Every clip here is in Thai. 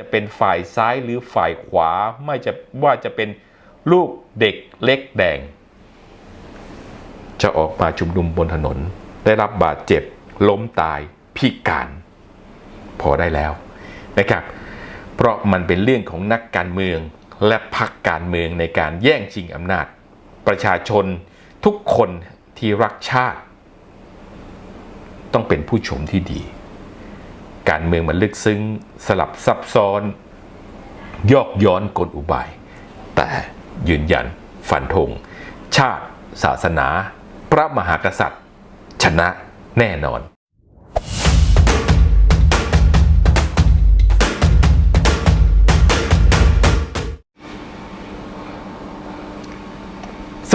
จะเป็นฝ่ายซ้ายหรือฝ่ายขวาไม่จะว่าจะเป็นลูกเด็กเล็กแดง จะออกมาชุมนุมบนถนน ได้รับบาดเจ็บ ล้มตาย พิการ พอได้แล้วนะครับ เพราะมันเป็นเรื่องของนักการเมืองและพรรคการเมืองในการแย่งชิงอำนาจ ประชาชนทุกคนที่รักชาติ ต้องเป็นผู้ชมที่ดี การเมืองมันลึกซึ้ง สลับซับซ้อน ยอกย้อนกลอุบาย แต่ยืนยันฟันธงชาติ ศาสนา พระมหากษัตริย์ ชนะแน่นอน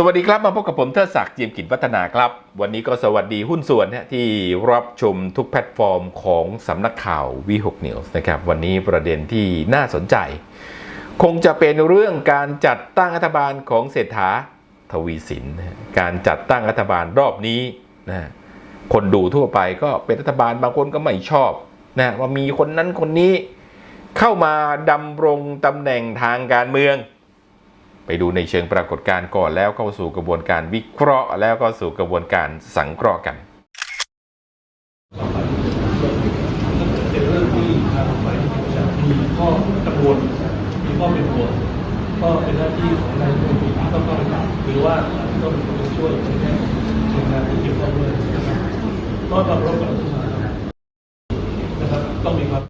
วัสดีครับมาพบกับผมเทิดศักดิ์เจียมกิจวัฒนาครับ วันนี้ก็สวัสดีหุ้นส่วนที่รับชมทุกแพลตฟอร์มของสำนักข่าววีหกนิวส์นะครับวันนี้ประเด็นที่น่าสนใจ คงจะเป็นเรื่องการจัดตั้งรัฐบาลของเศรษฐาทวีสิน การจัดตั้งรัฐบาลรอบนี้นะคนดูทั่วไปก็เป็นรัฐบาลบางคนก็ไม่ชอบนะว่ามีคนนั้นคนนี้เข้ามาดำรงตำแหน่งทางการเมือง ไปดูในเชิงปรากฏการณ์ก่อนแล้วเข้าสู่กระบวนการวิเคราะห์ แล้วก็สู่กระบวนการสังเคราะห์กันเป็นเรื่องที่ทางฝ่ายจะมีข้อกังวลมีข้อเป็นห่วงก็เป็นหน้าที่ของนายกรัฐมนตรีที่ต้องเข้าไปหรือว่าต้องช่วยในแง่ทำงานที่เกี่ยวข้องด้วยนะครับก็รับรบกับทุกมานะครับต้องมีความ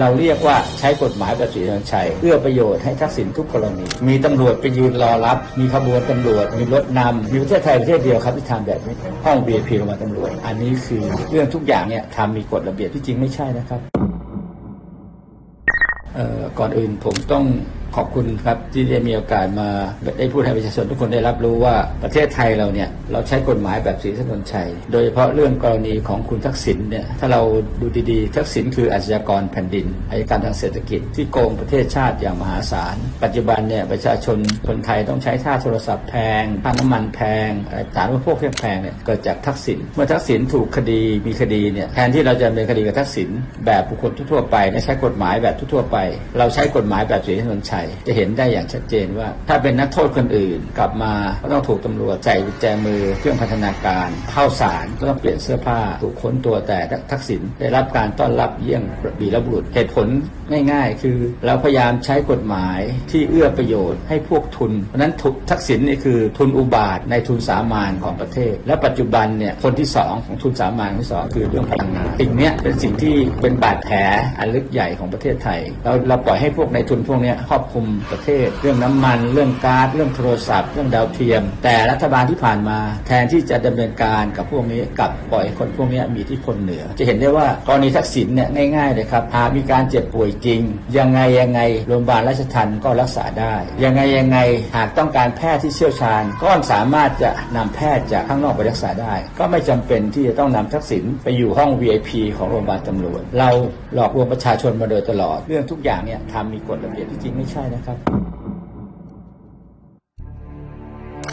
เราเรียกว่าใช้กฎหมายประสิทธิชัยเพื่อประโยชน์ให้ทักษิณทุกกรณี มีตำรวจไปยืนรอรับ มีขบวนตำรวจ มีรถนำมีประเทศไทยประเทศเดียวครับที่ทำแบบนี้ห้อง VIP โรงพยาบาลตำรวจ อันนี้คือเรื่องทุกอย่างเนี่ยทำมีกฎระเบียบที่จริงไม่ใช่นะครับเอ่อก่อนอื่นผมต้อง ขอบคุณครับที่ได้มีโอกาสมาได้พูดให้ประชาชนทุกคนได้รับรู้ว่าประเทศไทยเราเนี่ยเราใช้กฎหมายแบบศรีถนนชัย โดยเฉพาะเรื่องกรณีของคุณทักษิณเนี่ยถ้าเราดูดีๆ ทักษิณคืออาชญากรแผ่นดินอาชญากรทางเศรษฐกิจที่โกงประเทศชาติอย่างมหาศาล ปัจจุบันเนี่ยประชาชนคนไทยต้องใช้ค่าโทรศัพท์แพงค่าน้ำมันแพงอะไรสารอุปโภคเครื่องแพงเนี่ยเกิดจากทักษิณเมื่อทักษิณถูกคดีมีคดีเนี่ยแทนที่เราจะดำเนินคดีกับทักษิณแบบบุคคลทั่วไปและใช้กฎหมายแบบทั่วไป เราใช้กฎหมายแบบศรีถนนชัยจะเห็นได้อย่างชัดเจนว่า ถ้าเป็นนักโทษคนอื่น กลับมาก็ต้องถูกตำรวจใส่กุญแจมือเครื่องพันธนาการเข้าศาลก็ต้องเปลี่ยนเสื้อผ้า ถูกค้นตัวแต่ทักษิณได้รับการต้อนรับเยี่ยงบีรบุรุษเหตุผลง่ายๆ คือเราพยายามใช้กฎหมายที่เอื้อประโยชน์ให้พวกทุน เพราะนั้นทักษิณนี่คือทุนอุบาทในทุนสามานของประเทศ และปัจจุบันเนี่ยคนที่สองของทุนสามานที่สองคือเรื่องพลังงานสิ่งนี้เป็นสิ่งที่เป็นบาดแผลอันลึกใหญ่ของประเทศไทยเราเราปล่อยให้พวกในทุนพวกนี้ครอบคลุมประเทศ เรื่องน้ำมัน เรื่องก๊าซเรื่องโทรศัพท์ เรื่องดาวเทียม แต่รัฐบาลที่ผ่านมาแทนที่จะดำเนินการกับพวกนี้กลับปล่อยให้คนพวกนี้มีที่พลเหนือ จะเห็นได้ว่ากรณีทักษิณเนี่ยง่ายๆเลยครับหากมีการเจ็บป่วยจริง ยังไงยังไงโรงพยาบาลราชทันก็รักษาได้ ยังไงยังไงหากต้องการแพทย์ที่เชี่ยวชาญ ก็สามารถจะนำแพทย์จากข้างนอกไปรักษาได้ ก็ไม่จำเป็นที่จะต้องนำทักษิณไปอยู่ห้อง VIP ของโรงพยาบาลตำรวจ เราหลอกลวงประชาชนมาโดยตลอด เรื่องทุกอย่างเนี่ยทำมีกฎระเบียบที่จริงไม่ใช่นะครับ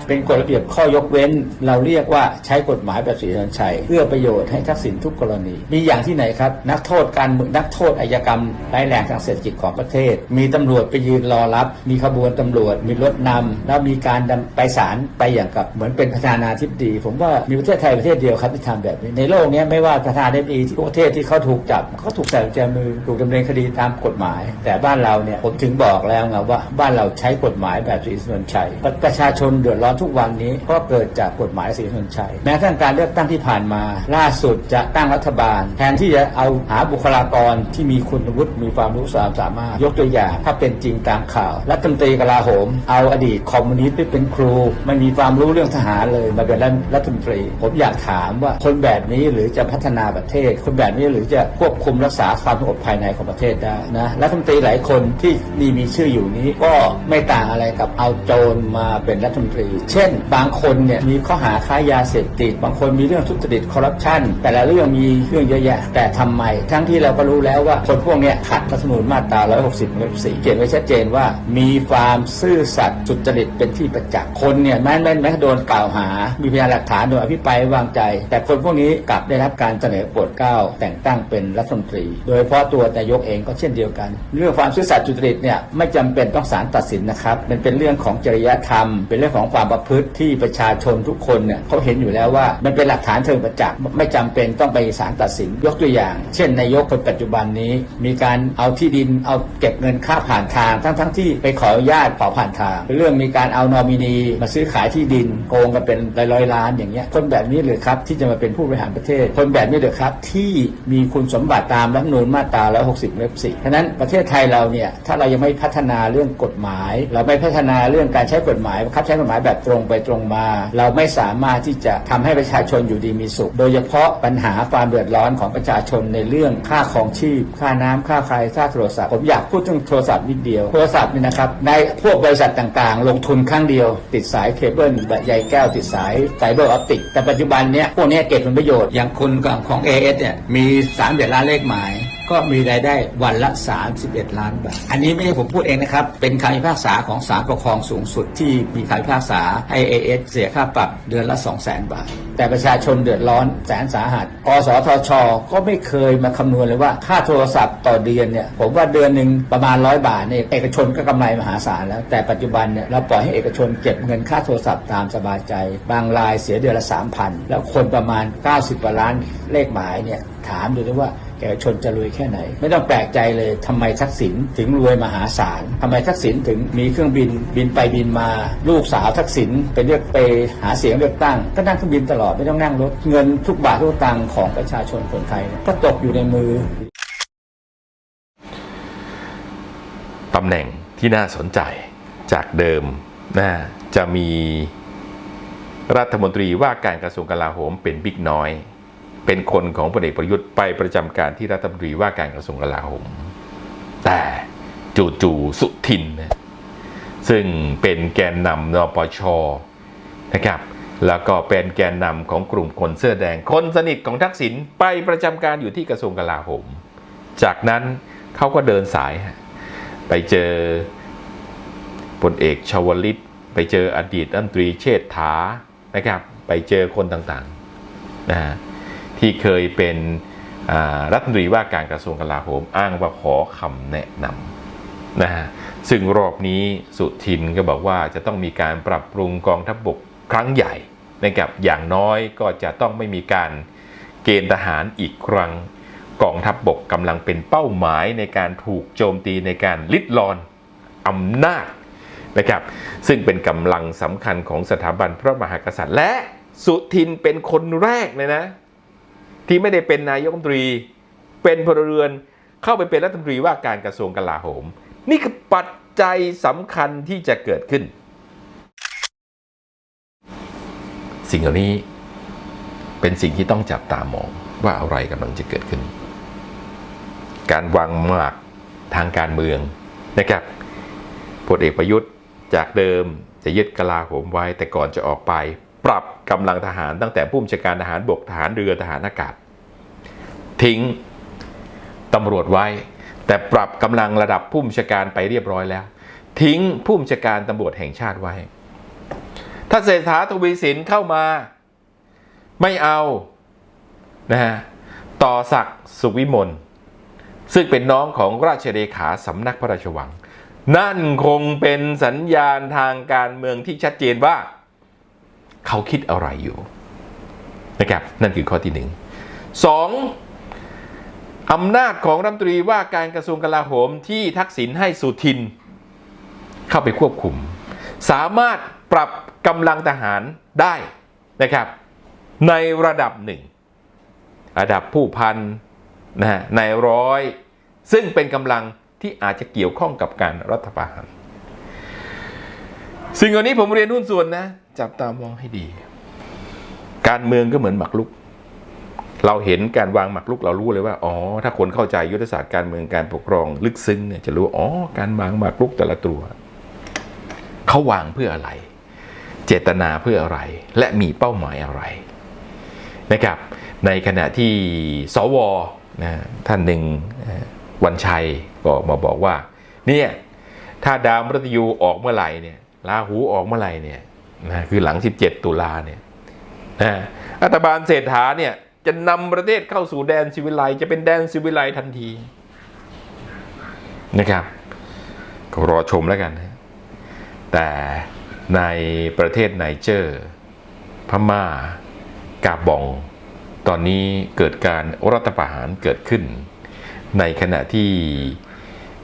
เป็นกฎระเบียบข้อยกเว้น เราเรียกว่าใช้กฎหมายแบบศรีธนชัยเพื่อประโยชน์ให้ทักษิณทุกกรณี มีอย่างที่ไหนครับ นักโทษการเมืองนักโทษอายกรรมร้ายแรงทางเศรษฐกิจของประเทศ มีตำรวจไปยืนรอรับ มีขบวนตำรวจ มีรถนำแล้วมีการไปศาลไปอย่างกับเหมือนเป็นประธานาธิบดี ผมว่ามีประเทศไทยประเทศเดียวครับที่ทำแบบนี้ในโลกนี้ไม่ว่าประธานาธิบดีที่ประเทศที่เขาถูกจับเขาถูกใส่กุญแจมือถูกดำเนินคดีตามกฎหมาย แต่บ้านเราเนี่ยผมถึงบอกแล้วไงว่าบ้านเราใช้กฎหมายแบบศรีถนนชัยประชาชนเดือดร้อนทุกวันนี้ก็เกิดจากกฎหมายศรีนนชัย แม้กระทั่งการเลือกตั้งที่ผ่านมา ล่าสุดจะตั้งรัฐบาล แทนที่จะเอาหาบุคลากรที่มีคุณวุฒิมีความรู้ความสามารถ ยกตัวอย่าง ถ้าเป็นจริงตามข่าวรัฐมนตรีกลาโหม เอาอดีตคอมมิวนิสต์ไปเป็นครูไม่มีความรู้เรื่องทหารเลยมาเป็นรัฐมนตรี ผมอยากถามว่าคนแบบนี้หรือจะพัฒนาประเทศ คนแบบนี้หรือจะควบคุมรักษาความสงบภายในของประเทศได้นะรัฐมนตรีหลายคนที่นี่มีชื่ออยู่นี้ก็ไม่ต่างอะไรกับเอาโจรมาเป็นรัฐมนตรีเช่น บางคนเนี่ยมีข้อหาค้ายาเสพติด บางคนมีเรื่องทุจริตคอร์รัปชันแต่ละเรื่องมีเรื่องเยอะแยะ แต่ทำไม ทั้งที่เราก็รู้แล้วว่าคนพวกเนี้ยขัดรัฐธรรมนูญมาตรา 160วรรคสี่เขียนไว้ชัดเจนว่า มีความซื่อสัตย์สุจริตเป็นที่ประจักษ์คนเนี่ยแม้แม้แม้โดนกล่าวหา มีพยานหลักฐานโดนอภิปรายวางใจ แต่คนพวกนี้กลับได้รับการเสนอโปรดเกล้าแต่งตั้งเป็นรัฐมนตรี โดยเฉพาะตัวแต่ายกเองก็เช่นเดียวกัน เรื่องความซื่อสัตย์สุจริตเนี่ยไม่จำเป็นต้องศาลตัดสินนะครับมันเป็นเรื่องของจริยธรรม เป็นเรื่องของความประพฤติที่ประชาชนทุกคนเนี่ยเขาเห็นอยู่แล้วว่ามันเป็นหลักฐานเชิงประจักษ์ไม่จำเป็นต้องไปศาลตัดสินยกตัวอย่าง เช่นนายกคนปัจจุบันนี้ มีการเอาที่ดินเอาเก็บเงินค่าผ่านทาง ทั้งทั้งที่ไปขออนุญาตขอผ่านทาง เรื่องมีการเอานอมินีมาซื้อขายที่ดินโกงกันเป็นร้อยๆล้านอย่างเงี้ยคนแบบนี้เลยครับที่จะมาเป็นผู้บริหารประเทศ คนแบบนี้เลยครับที่มีคุณสมบัติตามรัฐนูญมาตรา 160วรรคสี่ฉะนั้นประเทศไทยเราเนี่ยถ้าเรายังไม่พัฒนาเรื่องกฎหมาย เราไม่พัฒนาเรื่องการใช้กฎหมายบังคับใช้กฎหมายแบบตรงไปตรงมา เราไม่สามารถที่จะทำให้ประชาชนอยู่ดีมีสุข โดยเฉพาะปัญหาความเดือดร้อนของประชาชนในเรื่องค่าของชีพ ค่าน้ำค่าไฟค่าโทรศัพท์ผมอยากพูดถึงโทรศัพท์นิดเดียวโทรศัพท์นี่นะครับในพวกบริษัทต่างๆ ลงทุนครั้งเดียว ติดสายเคเบิลแบบใยแก้วติดสายไฟเบอร์ออปติกแต่ปัจจุบันเนี้ยพวกนี้เก็บผลประโยชน์อย่างคุณของ AS เนี่ยมี3เดือนล้านเลขหมาย ก็มีรายได้วันละ 31 ล้านบาท อันนี้ไม่ใช่ผมพูดเองนะครับ เป็นคำพิพากษาของศาลปกครองสูงสุดที่มีคำพิพากษาให้ AS เสียค่าปรับเดือนละ 2 0 0 0 0 0 บาท แต่ประชาชนเดือดร้อนแสนสาหัสกสทช ก็ไม่เคยมาคำนวณเลยว่าค่าโทรศัพท์ต่อเดือนเนี่ย ผมว่าเดือนหนึ่งประมาณร้อยบาทเนี่ยเอกชนก็กำไรมหาศาลแล้ว แต่ปัจจุบันเนี่ยเราปล่อยให้เอกชนเก็บเงินค่าโทรศัพท์ตามสบายใจ บางรายเสียเดือนละ3,000แล้วคนประมาณ 90กว่าล้านเลขหมายเนี่ยถามดูด้วยว่า เอกชนจะรวยแค่ไหน ไม่ต้องแปลกใจเลยทำไมทักษิณถึงรวยมหาศาลทำไมทักษิณถึงมีเครื่องบินบินไปบินมา ลูกสาวทักษิณไปเลือกไปหาเสียงเลือกตั้ง ก็นั่งเครื่องบินตลอดไม่ต้องนั่งรถเงินทุกบาททุกตังค์ของประชาชนคนไทยเนี่ยก็ตกอยู่ในมือตำแหน่งที่น่าสนใจจากเดิมนะจะมีรัฐมนตรีว่าการกระทรวงกลาโหมเป็นบิ๊กน้อย เป็นคนของพลเอกประยุทธ์ไปประจำการที่รัฐมนตรีว่าการกระทรวงกลาโหม แต่จู่ๆสุทินนะซึ่งเป็นแกนนำนปชนะครับ แล้วก็เป็นแกนนำของกลุ่มคนเสื้อแดง คนสนิทของทักษิณไปประจำการอยู่ที่กระทรวงกลาโหม จากนั้นเขาก็เดินสาย ไปเจอพลเอกชวลิต ไปเจออดีตรัฐมนตรีเชษฐานะครับ ไปเจอคนต่างๆนะฮะ ที่เคยเป็นรัฐมนตรีว่าการกระทรวงกลาโหมอ้างว่าขอคำแนะนำนะฮะซึ่งรอบนี้สุทินก็บอกว่าจะต้องมีการปรับปรุงกองทัพบกครั้งใหญ่นะครับอย่างน้อยก็จะต้องไม่มีการเกณฑ์ทหารอีกครั้งกองทัพบบกกำลังเป็นเป้าหมายในการถูกโจมตีในการลิดรอนอำนาจนะครับซึ่งเป็นกำลังสำคัญของสถาบันพระมหากษัตริย์ และสุทินเป็นคนแรกเลยนะ ที่ไม่ได้เป็นนายกรัฐมนตรี เป็นพลเรือนเข้าไปเป็นรัฐมนตรีว่าการกระทรวงกลาโหม นี่คือปัจจัยสำคัญที่จะเกิดขึ้น สิ่งเหล่านี้เป็นสิ่งที่ต้องจับตามองว่าอะไรกำลังจะเกิดขึ้น การวางหมากทางการเมืองนะครับพลเอกประยุทธ์จากเดิมจะยึดกลาโหมไว้แต่ก่อนจะออกไป ปรับกำลังทหารตั้งแต่ผู้บัญชาการทหารบกทหารเรือทหารอากาศ ทิ้งตำรวจไว้ แต่ปรับกำลังระดับผู้บัญชาการไปเรียบร้อยแล้ว ทิ้งผู้บัญชาการตำรวจแห่งชาติไว้ ถ้าเศรษฐาทวีสินเข้ามา ไม่เอานะฮะต่อศักดิ์สุวิมลซึ่งเป็นน้องของราชเลขาสำนักพระราชวัง นั่นคงเป็นสัญญาณทางการเมืองที่ชัดเจนว่า เขาคิดอะไรอยู่นะครับนั่นคือข้อที่หนึ่งสองอำนาจของรัฐมนตรีว่าการกระทรวงกลาโหมที่ทักษิณให้สุทิน เข้าไปควบคุม สามารถปรับกำลังทหารได้นะครับ ในระดับหนึ่งระดับผู้พันนะฮะในร้อย ซึ่งเป็นกำลังที่อาจจะเกี่ยวข้องกับการรัฐประหาร สิ่งเหล่านี้ผมเรียนหุ้นส่วนนะ จับตามองให้ดี การเมืองก็เหมือนหมากรุก เราเห็นการวางหมากรุกเรารู้เลยว่าอ๋อถ้าคนเข้าใจยุทธศาสตร์การเมืองการปกครอง ลึกซึ้งเนี่ยจะรู้อ๋อการวางหมากรุกแต่ละตัวเขาวางเพื่ออะไร เจตนาเพื่ออะไร และมีเป้าหมายอะไรนะครับ ในขณะที่สวนะท่านหนึ่งวันชัยก็มาบอกว่าเนี่ยถ้าดาวมฤตยูออกเมื่อไหร่เนี่ย ราหูออกเมื่อไหร่เนี่ยนะคือหลัง 17 ตุลาเนี่ยนะรัฐบาลเศรษฐาเนี่ยจะนำประเทศเข้าสู่แดนซิวิไลจะเป็นแดนซิวิไลทันทีนะครับก็รอชมแล้วกันนะแต่ในประเทศไนเจอร์พม่ากาบอง ตอนนี้เกิดการรัฐประหารเกิดขึ้น ในขณะที่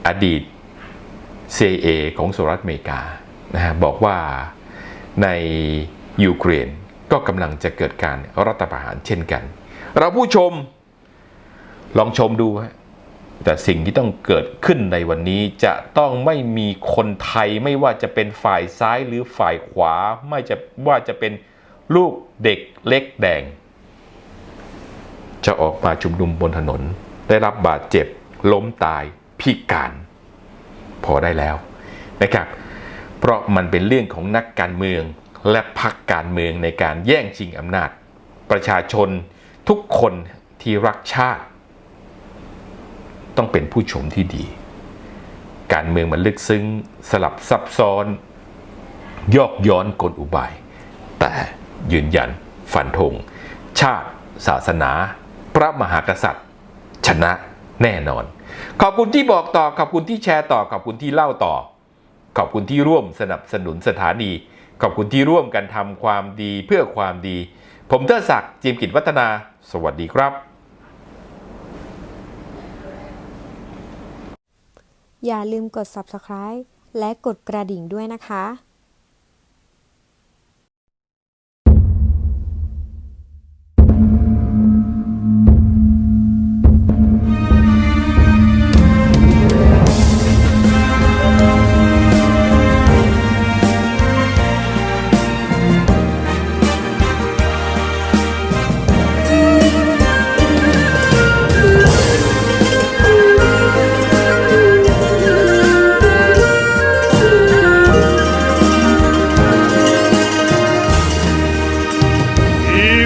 อดีต CA ของสหรัฐอเมริกา นะฮะบอกว่าในยูเครนก็กำลังจะเกิดการรัฐประหารเช่นกัน เราผู้ชมลองชมดูฮะแต่สิ่งที่ต้องเกิดขึ้นในวันนี้จะต้องไม่มีคนไทยไม่ว่าจะเป็นฝ่ายซ้ายหรือฝ่ายขวา ไม่จะว่าจะเป็นลูกเด็กเล็กแดง จะออกมาชุมนุมบนถนน ได้รับบาดเจ็บ ล้มตายพิการ พอได้แล้วนะครับ เพราะมันเป็นเรื่องของนักการเมืองและพรรคการเมืองในการแย่งชิงอำนาจ ประชาชนทุกคนที่รักชาติ ต้องเป็นผู้ชมที่ดี การเมืองมันลึกซึ้งสลับซับซ้อน ยอกย้อนกลอุบาย แต่ยืนยันฟันธงชาติ ศาสนา พระมหากษัตริย์ ชนะแน่นอน ขอบคุณที่บอกต่อขอบคุณที่แชร์ต่อขอบคุณที่เล่าต่อ ขอบคุณที่ร่วมสนับสนุนสถานี ขอบคุณที่ร่วมกันทำความดีเพื่อความดี ผมเทอศักดิ์จิมกิจวัฒนา สวัสดีครับ อย่าลืมกด subscribe และกดกระดิ่งด้วยนะคะ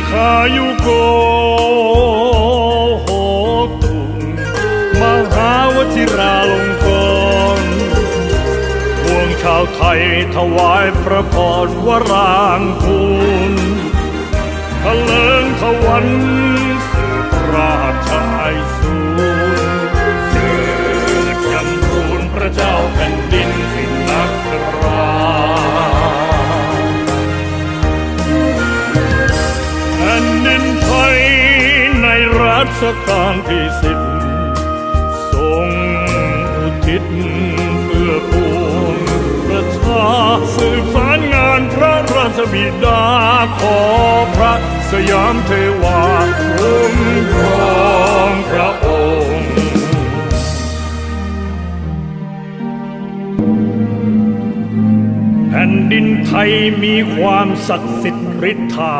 อีขายุโกโหตุมหาวชิราลงกรณ์พวงชาวไทยถวายพระพรวรางคูณทะเลิงทวันสืบราชไอสูรเกิดจำทูลพระเจ้าแผ่นดินสิ ชกาลที่สิบทรงอุทิศเพื่อปวงประชาสืบสารงานพระราชบิดาขอพระสยามเทวาคุ้มครองพระองค์แผ่นดินไทยมีความศักดิ์สิทธิ์ฤทธา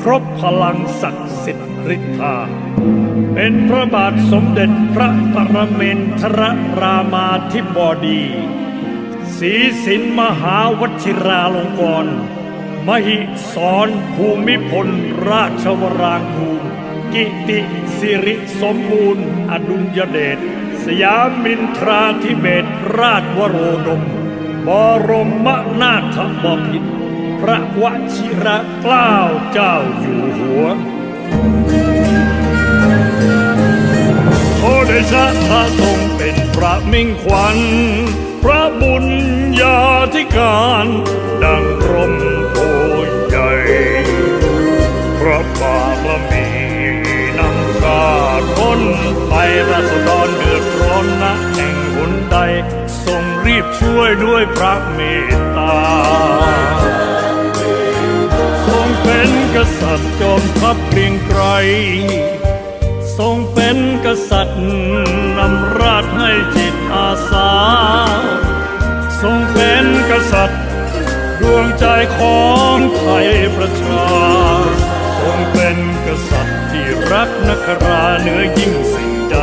ครบพลังศักดิ์สิทธิ์ฤทธา เป็นพระบาทสมเด็จพระปรเมนทรรามาธิบดีศรีสินมหาวชิราลงกรณ์มหิสรภูมิพลราชวรางคูลกิติสิริสมบูรณ์ อดุลยเดชสยามินทราธิเบศราชวโรดม บรมนาถบพิตรพ ระวชิระเกล้าเจ้าอยู่หัว โอเดชะพระทรงเป็นพระมิ่งขวัญ พระบุญญาธิการ ดังร่มโพใหญ่ พระบารมีนำชาติพ้นไปราษฎรเดือดร้อนนะแห่งหนใดทรงรีบช่วยด้วยพระเมตตา กษัตริย์จอมทัพเกรียงไกร ทรงเป็นกษัตริย์นำราชให้จิตอาสา ทรงเป็นกษัตริย์ดวงใจของไทยประชา ทรงเป็นกษัตริย์ที่รักนักราเหนือยิ่งสิ่งใด